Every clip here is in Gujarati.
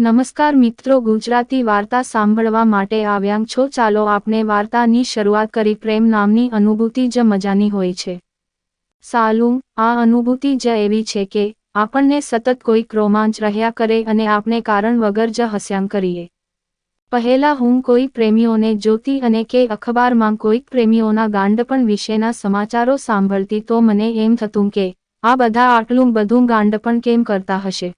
નમસ્કાર મિત્રો, ગુજરાતી વાર્તા સાંભળવા માટે આવ્યા છો. ચાલો આપણે વાર્તાની શરૂઆત કરી. પ્રેમ નામની અનુભૂતિ જ મજાની હોય છે. સાલું, આ અનુભૂતિ જ એવી છે કે, આપણને સતત કોઈક રોમાંચ રહ્યા કરે અને આપણે કારણ વગર જ હસ્યામ કરીએ. પહેલા હું કોઈ પ્રેમીઓને જોતી અને કે અખબારમાં કોઈક પ્રેમીઓના ગાંડપણ વિશેના સમાચારો સાંભળતી તો મને એમ થતું કે, આ બધા આટલું બધું ગાંડપણ કેમ કરતા હશે?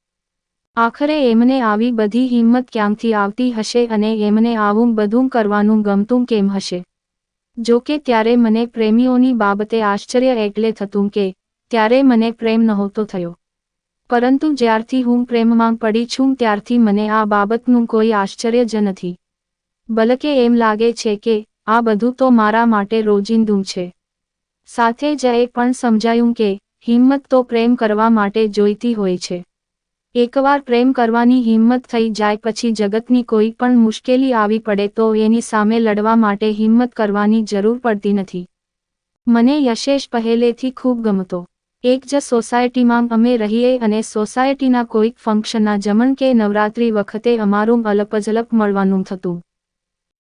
આખરે એમને આવી બધી હિંમત ક્યાંથી આવતી હશે અને એમને આવું બધું કરવાનું ગમતું કેમ હશે? જો કે ત્યારે મને પ્રેમીઓની બાબતે આશ્ચર્ય એટલે થતું કે ત્યારે મને પ્રેમ નહોતો થયો. પરંતુ જ્યારથી હું પ્રેમમાં પડી છું ત્યારથી મને આ બાબતનું કોઈ આશ્ચર્ય જ નથી. બલકે એમ લાગે છે કે આ બધું તો મારા માટે રોજિંદું છે. સાથે જ એ પણ સમજાયું કે હિંમત તો પ્રેમ કરવા માટે જોઈતી હોય છે. એકવાર પ્રેમ કરવાની હિંમત થઈ જાય પછી જગતની કોઈ પણ મુશ્કેલી આવી પડે તો એની સામે લડવા માટે હિંમત કરવાની જરૂર પડતી નથી. મને યશેષ પહેલેથી ખૂબ ગમતો. એક જ સોસાયટીમાં અમે રહીએ અને સોસાયટીના કોઈક ફંક્શનના જમણ કે નવરાત્રી વખતે અમારું અલપજલપ મળવાનું થતું.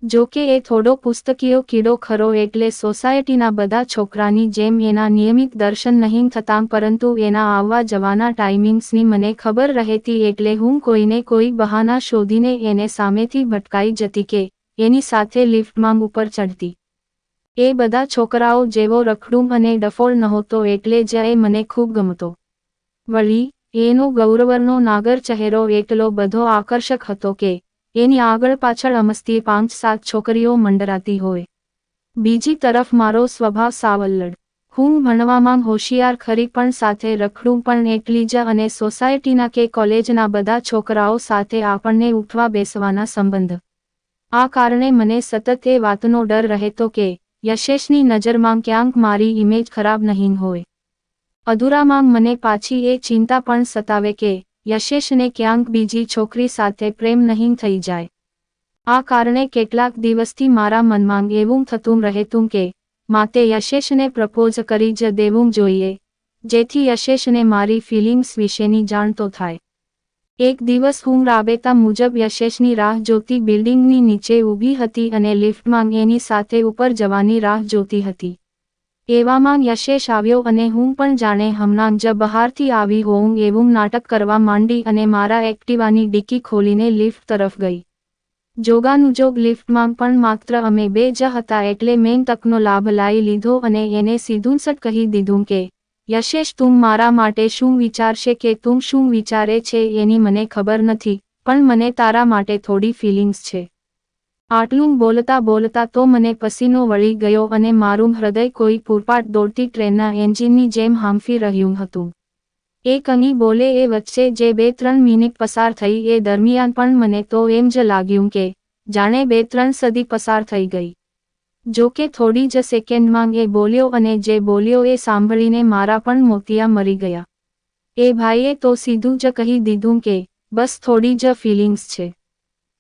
જો કે એ થોડો પુસ્તકીયો કીડો ખરો એટલે સોસાયટીના બધા છોકરાની જેમ એના નિયમિત દર્શન નહીં થતાં પરંતુ એના આવવા જવાના ટાઈમિંગ્સની મને ખબર રહેતી એટલે હું કોઈને કોઈ બહાના શોધીને એને સામેથી ભટકાઈ જતી કે એની સાથે લિફ્ટમાં ઉપર ચડતી એ બધા છોકરાઓ જેવો રખડું અને ડફોળ નહોતો એટલે જ મને ખૂબ ગમતો. વળી, એનો ગૌરવરનો નાગર ચહેરો એટલો બધો આકર્ષક હતો કે એની આગળ પાછળ અમસ્તી પાંચ સાત છોકરીઓ મંડરાતી હોય. બીજી તરફ મારો સ્વભાવ સાવલ્લડ. હું ભણવામાં હોશિયાર ખરી પણ સાથે રખડું પણ એટલી જ અને સોસાયટીના કે કોલેજના બધા છોકરાઓ સાથે આપણને ઉઠવા બેસવાના સંબંધ. આ કારણે મને સતત એ વાતનો ડર રહેતો કે યશેષની નજરમાં ક્યાંક મારી ઇમેજ ખરાબ નહીં હોય. અધૂરામાં મને પાછી એ ચિંતા પણ સતાવે કે યશેશને ક્યાંક બીજી છોકરી સાથે પ્રેમ નહીં થઈ જાય. આ કારણે કેટલાક દિવસથી મારા મનમાં એવું થતું રહેતું કે, માતે યશેષને પ્રપોઝ કરી જ દેવું જોઈએ, જેથી યશેષને મારી ફિલિંગ્સ વિશેની જાણ તો થાય. એક દિવસ હું રાબેતા મુજબ યશેષની રાહ જોતી બિલ્ડિંગની નીચે ઊભી હતી અને લિફ્ટમાં એની સાથે ઉપર જવાની રાહ જોતી હતી. એવામાં યશેષ આવ્યો અને હું પણ જાણે હમણાં જ બહારથી આવી હોઉં એવું નાટક કરવા માંડી અને મારા એક્ટિવાની ડિક્કી ખોલીને લિફ્ટ તરફ ગઈ. જોગાનુજોગ લિફ્ટમાં પણ માત્ર અમે બે જ હતા એટલે મેં તકનો લાભ લાવી લીધો અને એને સીધુંસટ કહી દીધું કે યશેષ તું મારા માટે શું વિચારશે કે તું શું વિચારે છે એની મને ખબર નથી, પણ મને તારા માટે થોડી ફિલિંગ્સ છે. આટલું બોલતા બોલતા તો મને પસીનો વળી ગયો અને મારું હૃદય કોઈ પૂરપાટ દોડતી ટ્રેનના એન્જિનની જેમ હાંફી રહ્યું હતું. એ કંઈ બોલે એ વચ્ચે જે બે ત્રણ મિનિટ પસાર થઈ એ દરમિયાન પણ મને તો એમ જ લાગ્યું કે, જાણે બે ત્રણ સદી પસાર થઈ ગઈ. જો કે થોડી જ સેકન્ડમાં એ બોલ્યો અને જે બોલ્યો એ સાંભળીને મારા પણ મોતિયા મરી ગયા. એ ભાઈએ તો સીધું જ કહી દીધું કે, બસ થોડી જ ફિલિંગ્સ છે.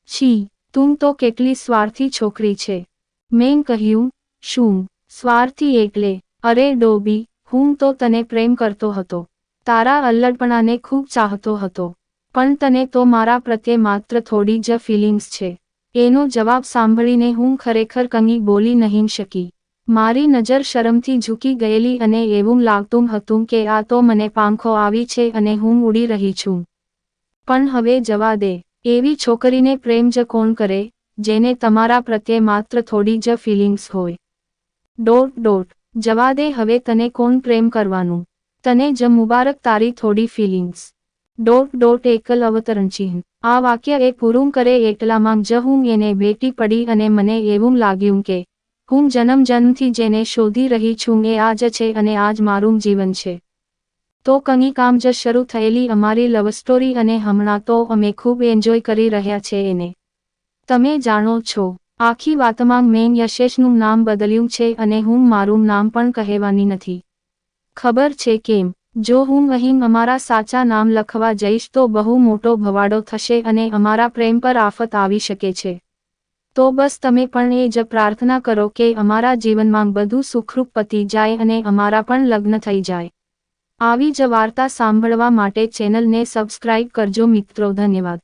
છી તું તો કેટલી સ્વાર્થી છોકરી છે. મેં કહ્યું, શું? સ્વાર્થી એટલે? અરે ડોબી, હું તો તને પ્રેમ કરતો હતો. તારા અલ્લડપણાને ખૂબ ચાહતો હતો. પણ તને તો મારા પ્રત્યે માત્ર થોડી જ ફિલિંગ્સ છે. એનો જવાબ સાંભળીને હું ખરેખર કંઈ બોલી નહીં શકી. મારી નજર શરમથી ઝૂકી ગયેલી અને એવું લાગતું હતું કે આ તો મને પાંખો આવી છે અને હું ઉડી રહી છું. પણ હવે જવા દે. એવી છોકરીને પ્રેમ જ કોણ કરે, જેને તમારા પ્રત્યે માત્ર થોડી જ ફિલિંગ્સ હોય? Dot dot. જવા દે, હવે તને કોણ પ્રેમ કરવાનું? તને જ મુબારક તારી થોડી ફિલિંગ્સ ડોટ ડોટ, એકલ અવતરણ ચિહ્ન. આ વાક્ય એ પૂરું કરે એટલામાં જ હું એને ભેટી પડી અને મને એવું લાગ્યું કે, હું જન્મ જન્મથી જેને શોધી રહી છું એ આજ છે અને આજ મારું જીવન છે. તો કંઈ કામ જ શરૂ થયેલી અમારી લવ સ્ટોરી અને હમણાં તો અમે ખૂબ એન્જોય કરી રહ્યા છે એને. તમે જાણો છો, આખી વાતમાં મેં યશેશનું નામ બદલ્યું છે અને હું મારું નામ પણ કહેવાની નથી. ખબર છે કેમ? જો હું અહીં અમારા સાચા નામ લખવા જઈશ તો બહુ મોટો ભવાડો થશે અને અમારા પ્રેમ પર આફત આવી શકે છે. તો બસ તમે પણ એ જ પ્રાર્થના કરો કે અમારા જીવનમાં બધું સુખરૂપ પતી જાય અને અમારા પણ લગ્ન થઈ જાય. આવી જ વાર્તા સાંભળવા માટે ચેનલને સબસ્ક્રાઇબ કરજો મિત્રો ધન્યવાદ.